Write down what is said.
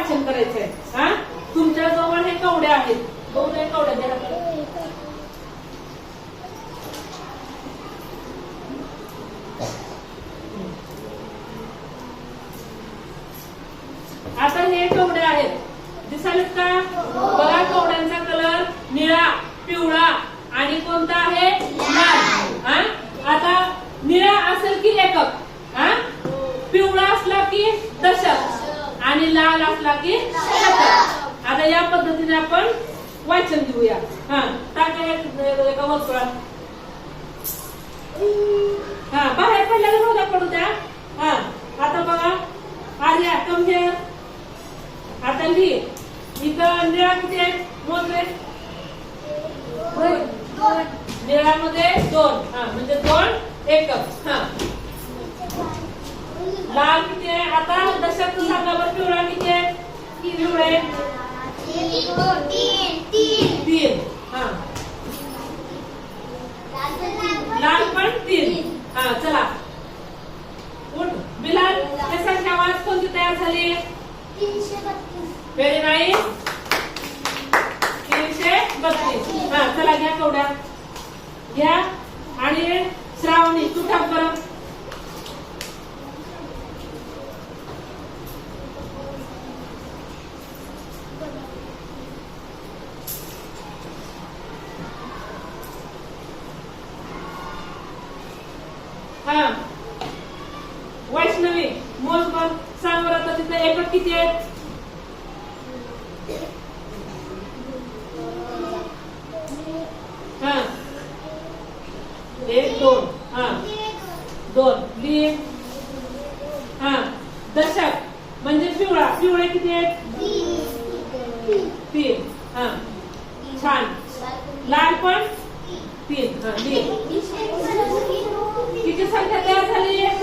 वाचन करायचंय. हा? तुमच्या जवळ हे कवड्या आहेत. दोन हे कवड्या द्या. आता हे कवडे आहेत. दिसालेत का? बघा कवड्यांचा कलर निळा पिवळा आणि कोणता आहे? लाल. आता निळा असेल की एकक. हा? पिवळा असला की दशक. आणि लाल असला की आता या पद्धतीने आपण वाचन घेऊया. हा टाका एक- वर्तुळात. हा बाहेर पडल्याला नव्हता पडू द्या. हा आता बघा. आर्या कम हिअर आता लिह इथं निळा किती आहे? मोजले निळामध्ये दोन. हा म्हणजे दोन एकक. हा. लाल किती आहे? आता दशक सांगा बरं पिवळा किती आहे पिवळे. तीन. हा. लाल पण तीन. हा चला. उठ. बिलाल हे संख्या वाच कोणती तयार झाली? व्हेरी नाईस तीनशे बत्तीस. हा चला घ्या कवड्या घ्या. आणि श्रावणी तू टाक बरं हा. वैष्णवी मोज बघ सांग बरं आता तिथे एकक किती आहेत? हा. एक दोन. हा. दोन. लिह. हा. दशक म्हणजे पिवळा. पिवळे किती आहेत? तीन. हा. छान. लाल पण? तीन. हा लिह. Saya.